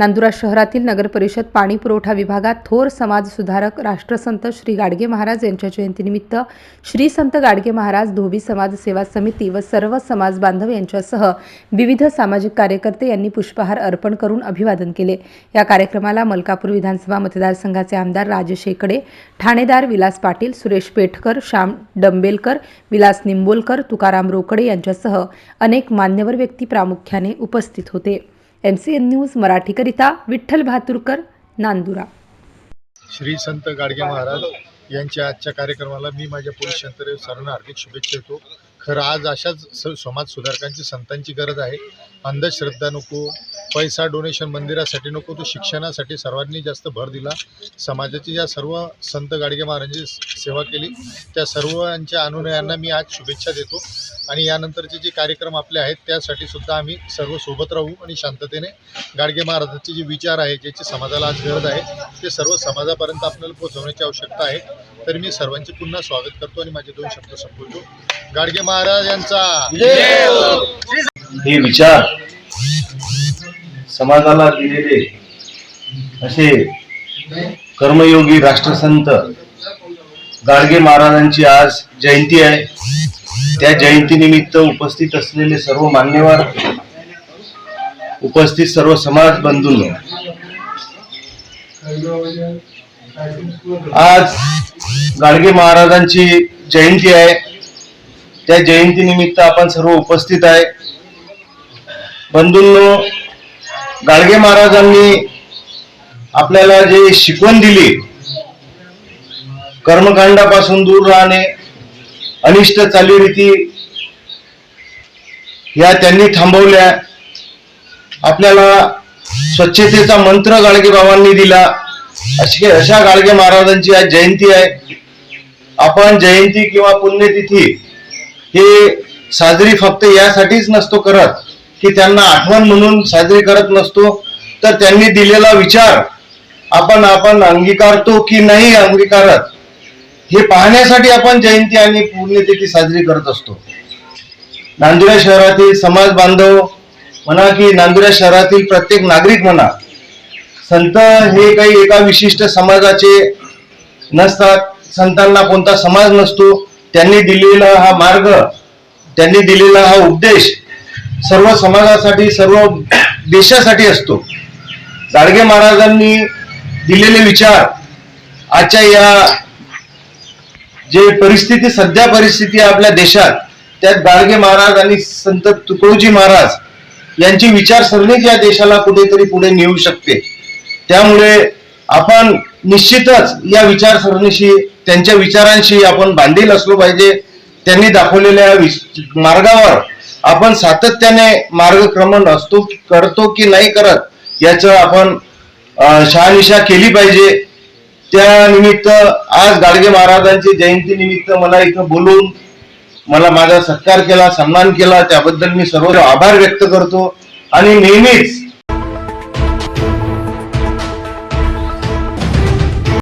नांदुरा शहरातील नगरपरिषद पाणी पुरवठा विभागात थोर समाज सुधारक राष्ट्रसंत श्री गाडगे महाराज यांच्या जयंतीनिमित्त श्री संत गाडगे महाराज धोबी समाज सेवा समिती व सर्व समाज बांधव यांच्यासह विविध सामाजिक कार्यकर्ते यांनी पुष्पहार अर्पण करून अभिवादन केले. या कार्यक्रमाला मलकापूर विधानसभा मतदारसंघाचे आमदार राजेश शेकडे ठाणेदार विलास पाटील सुरेश पेठकर श्याम डंबेलकर विलास निंबोलकर तुकाराम रोकडे यांच्यासह अनेक मान्यवर व्यक्ती प्रामुख्याने उपस्थित होते. एम सी एन न्यूज मराठीकरिता विठ्ठल भातुरकर नांदुरा. श्री संत गाडगे महाराज यांच्या आजच्या कार्यक्रमाला मी माझ्या पोलीस यंत्रे सर्वांना हार्दिक शुभेच्छा देतो. खरं आज अशाच समाज सुधारकांची संतांची गरज आहे. अंधश्रद्धा नको पैसा डोनेशन मंदिरासाठी नको तो शिक्षणासाठी सर्वांनी जास्त भर दिला. समाजाची ज्या सर्व संत गाडगे महाराजांची सेवा केली त्या सर्वांच्या अनुनयांना मी आज शुभेच्छा देतो. आणि यानंतरचे जे कार्यक्रम आपले आहेत त्यासाठी सुद्धा आम्ही सर्व सोबत राहू आणि शांततेने गाडगे महाराजांचे जे विचार आहे ज्याची समाजाला आज गरज आहे ते सर्व समाजापर्यंत आपल्याला पोहोचवण्याची आवश्यकता आहे. तर मी सर्वांचे पुन्हा स्वागत करतो आणि माझे दोन शब्द संपवतो. गाडगे महाराज यांचा हे विचार समाजाला दिलेले असे कर्मयोगी राष्ट्रसंत गाडगे महाराजांची आज जयंती आहे. त्या जयंतीनिमित्त उपस्थित असलेले सर्व मान्यवर उपस्थित सर्व समाज बंधूंनो आज गाडगे महाराजांची जयंती आहे. त्या जयंतीनिमित्त आपण सर्व उपस्थित आहे. बंधूंनो गाडगे महाराजांनी आपल्याला जे शिकवण दिली कर्मकांडापासून दूर राहणे अनिष्ट चालीरीती या त्यांनी थांबवल्या. आपल्याला स्वच्छतेचा मंत्र गाडगे बाबांनी दिला. अशी अशा गाडगे महाराजांची आज जयंती आहे. आपण जयंती किंवा पुण्यतिथी हे साजरी फक्त यासाठीच नसतो करत. की त्यांना आठवण म्हणून साजरी करत नसतो तर त्यांनी दिलेला विचार आपण आपण अंगीकारतो की नाही अंगीकारत हे पाहण्यासाठी आपण जयंती आणि पुण्यतिथी साजरी करत असतो. नांदुरा शहरातील समाज बांधव म्हणा की नांदुरा शहरातील प्रत्येक नागरिक म्हणा संत हे काही एका विशिष्ट समाजाचे नसतात संतांना कोणता समाज नसतो त्यांनी दिलेला हा मार्ग त्यांनी दिलेला हा उपदेश सर्व समाजासाठी सर्व देशासाठी असतो. गाडगे महाराजांनी दिलेले विचार आजच्या या जे परिस्थिती सध्या परिस्थिती आपल्या देशात त्यात गाडगे महाराज आणि संत तुकडोजी महाराज यांची विचारसरणीच या देशाला कुठेतरी पुढे नेऊ शकते. त्यामुळे आपण निश्चितच या विचारसरणीशी त्यांच्या विचारांशी आपण बांधील असलो पाहिजे. त्यांनी दाखवलेल्या मार्गावर आपण सातत्याने मार्गक्रमण असतो करतो की नाही करत याचं आपण शहानिशा केली पाहिजे. त्या निमित्त आज गाडगे महाराजांची जयंती निमित्त मला इथं बोलून मला माझा सत्कार केला सन्मान केला त्याबद्दल मी सर्व आभार व्यक्त करतो. आणि नेहमीच